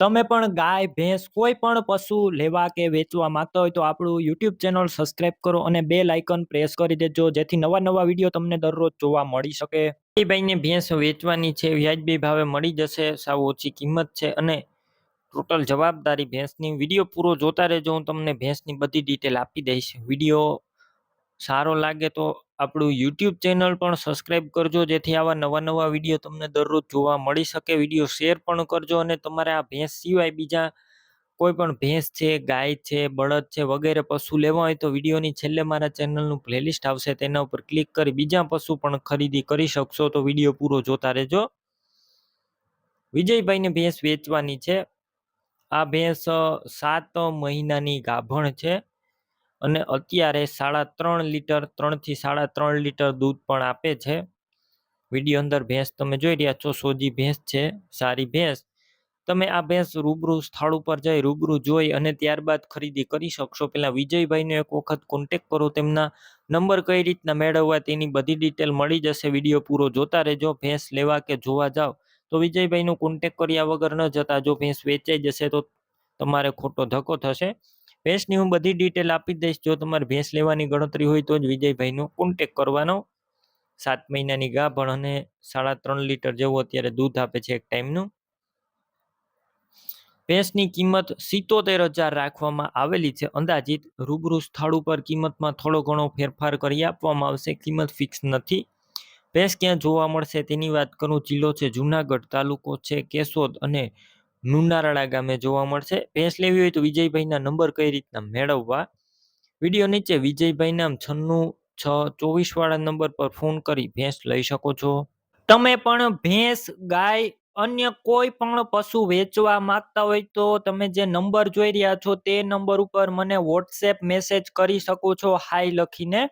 તમે પણ ગાય, ભેંસ કોઈ પણ પશુ લેવા કે વેચવા માંગતા હોય તો આપણું યુટ્યુબ ચેનલ સબસ્ક્રાઇબ કરો અને બે લાઇકન પ્રેસ કરી દેજો, જેથી નવા નવા વીડિયો તમને દરરોજ જોવા મળી શકે. ભાઈને ભેંસ વેચવાની છે, વ્યાજબી ભાવે મળી જશે, સાવ ઓછી કિંમત છે અને ટોટલ જવાબદારી ભેંસની. વીડિયો પૂરો જોતા રહેજો, હું તમને ભેંસની બધી ડિટેલ આપી દઈશ. વીડિયો સારો લાગે તો આપણું યુટ્યુબ ચેનલ પણ સબસ્ક્રાઈબ કરજો, જેથી આવા નવા નવા વીડિયો તમને દરરોજ જોવા મળી શકે. વીડિયો શેર પણ કરજો અને તમારે આ ભેંસ સિવાય બીજા કોઈ પણ ભેંસ છે, ગાય છે, બળદ છે વગેરે પશુ લેવા હોય તો વિડીયોની છેલ્લે મારા ચેનલનું પ્લેલિસ્ટ આવશે. તેના ઉપર ક્લિક કરી બીજા પશુ પણ ખરીદી કરી શકશો. તો વીડિયો પૂરો જોતા રહેજો. વિજયભાઈને ભેંસ વેચવાની છે. આ ભેંસ સાત મહિનાની ગાભણ છે. અને અત્યારે સાડા ત્રણ લીટર, ત્રણથી સાડા ત્રણ લીટર દૂધ પણ આપે છે. વીડિયો અંદર ભેંસ તમે જોઈ રહ્યા છો, સોજી ભેંસ છે, સારી ભેંસ. તમે આ ભેંસ રૂબરૂ સ્થળ ઉપર જઈ રૂબરૂ જોઈ અને ત્યારબાદ ખરીદી કરી શકશો. પહેલાં વિજયભાઈનો એક વખત કોન્ટેક કરો, તેમના નંબર કઈ રીતના મેળવવા તેની બધી ડિટેલ મળી જશે. વીડિયો પૂરો જોતા રહેજો, ભેંસ લેવા કે જોવા જાવ. તો વિજયભાઈનો કોન્ટેક કર્યા વગર ન જતા જો ભેંસ વેચાઈ જશે તો તમારે ખોટો ધક્કો થશે. ભેંસની હું બધી ડિટેલ આપી દઈશ. જો તમારે ભેંસ લેવાની ગણતરી હોય તો જ વિજયભાઈનો કોન્ટેક કરવાનો. સાત મહિનાની ગાભણ અને સાડા ત્રણ લીટર જેવું અત્યારે દૂધ આપે છે એક ટાઈમનું. ભેંસની કિંમત સિત્તોતેર હજાર રાખવામાં આવેલી છે. અંદાજિત રૂબરૂ સ્થળ ઉપર કિંમતમાં થોડો ઘણો ફેરફાર કરી આપવામાં આવશે. કિંમત ફિક્સ નથી. ભેંસ ક્યાં જોવા મળશે તેની વાત કરું. જિલ્લો છે જુનાગઢ, તાલુકો છે કેશોદ અને નુનારાળા ગામે જોવા મળશે. ભેંસ લેવી હોય તો વિજયભાઈના નંબર કઈ રીતના મેળવવા? વીડિયો નીચે વિજયભાઈ નામ છન્નું છ ચોવીસ વાળા નંબર પર ફોન કરી ભેંસ લઈ શકો છો. તમે પણ ભેંસ, ગાય, અન્ય કોઈ પણ પશુ વેચવા માંગતા હોય તો તમે જે નંબર જોઈ રહ્યા છો તે નંબર ઉપર મને વોટ્સએપ મેસેજ કરી શકો છો. હાઈ લખીને